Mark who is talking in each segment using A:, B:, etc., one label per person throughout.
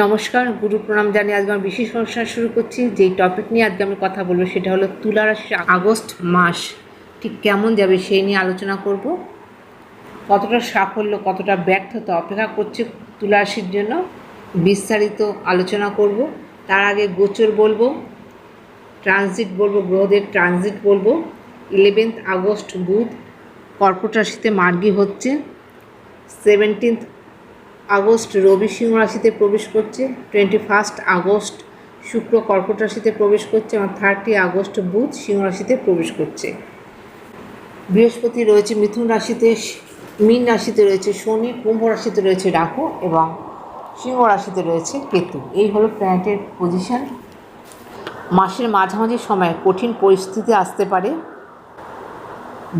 A: নমস্কার, গুরু প্রণাম জানিয়ে আজকে আমি বিশেষ অনুষ্ঠান শুরু করছি। যেই টপিক নিয়ে আজকে আমি কথা বলব সেটা হলো তুলা রাশির আগস্ট মাস। ঠিক কেমন যাবে সেই নিয়ে আলোচনা করব। কতটা সাফল্য, কতটা ব্যর্থতা অপেক্ষা করছে তুলা রাশির জন্য বিস্তারিত আলোচনা করব। তার আগে গোচর বলব ট্রানজিট বলব, গ্রহদের ট্রানজিট বলব। ইলেভেন্থ আগস্ট বুধ, কর্কট রাশিতে মার্গি হচ্ছে। সেভেন্টিন্থ আগস্ট রবি সিংহ রাশিতে প্রবেশ করছে টোয়েন্টি ফার্স্ট আগস্ট শুক্র কর্কট রাশিতে প্রবেশ করছে, এবং থার্টি আগস্ট বুধ সিংহ রাশিতে প্রবেশ করছে। বৃহস্পতি রয়েছে মিথুন রাশিতে, মীন রাশিতে রয়েছে শনি, কুম্ভ রাশিতে রয়েছে রাহু, এবং সিংহ রাশিতে রয়েছে কেতু। এই হলো প্ল্যানেটের পজিশন মাসের মাঝামাঝি সময়ে কঠিন পরিস্থিতি আসতে পারে।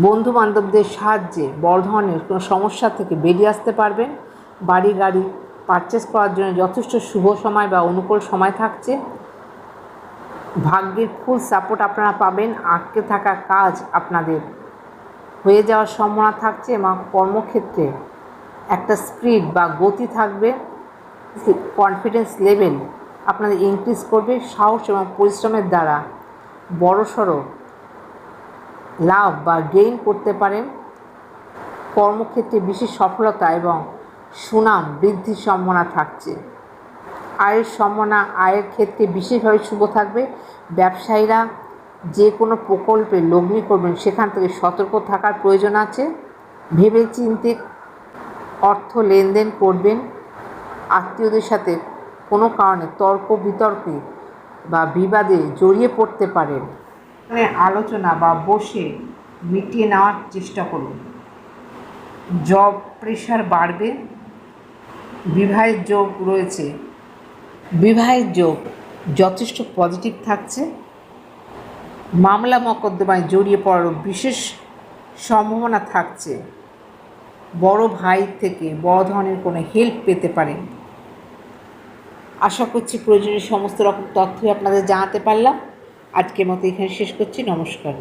A: বন্ধু বান্ধবদের সাহায্যে বড় ধরনের কোনো সমস্যা থেকে বেরিয়ে আসতে পারবেন। বাড়ি গাড়ি পারচেস করার জন্য যথেষ্ট শুভ সময় বা অনুকূল সময় থাকছে। ভাগ্যের ফুল সাপোর্ট আপনারা পাবেন, আটকে থাকা কাজ আপনাদের হয়ে যাওয়ার সম্ভাবনা থাকছে এবং কর্মক্ষেত্রে একটা স্পিড বা গতি থাকবে কনফিডেন্স লেভেল আপনাদের ইনক্রিজ করবে, সাহস এবং পরিশ্রমের দ্বারা বড়সড় লাভ বা গেইন করতে পারেন। কর্মক্ষেত্রে বিশেষ সফলতা এবং সুনাম, বৃদ্ধির সম্ভাবনা থাকছে। আয়ের সম্ভাবনা, আয়ের ক্ষেত্রে বিশেষভাবে শুভ থাকবে। ব্যবসায়ীরা যে কোনো প্রকল্পে লগ্নি করবেন, সেখান থেকে সতর্ক থাকার প্রয়োজন আছে। ভেবে চিনতে অর্থ লেনদেন করবেন। আত্মীয়দের সাথে কোনো কারণে তর্ক বিতর্কে বা বিবাদে জড়িয়ে পড়তে পারেন। এখানে আলোচনা বা বসে মিটিয়ে নেওয়ার চেষ্টা করুন। জব প্রেশার বাড়বে। বিবাহের যোগ রয়েছে। বিবাহের যোগ যথেষ্ট পজিটিভ থাকছে। মামলা মকদ্দমায় জড়িয়ে পড়ারও বিশেষ সম্ভাবনা থাকছে। বড় ভাই থেকে বড় ধরনের কোনো হেল্প পেতে পারেন। আশা করছি প্রয়োজনীয় সমস্ত রকম তথ্যই আপনাদের জানাতে পারলাম। আজকের মতো এখানে শেষ করছি। নমস্কার।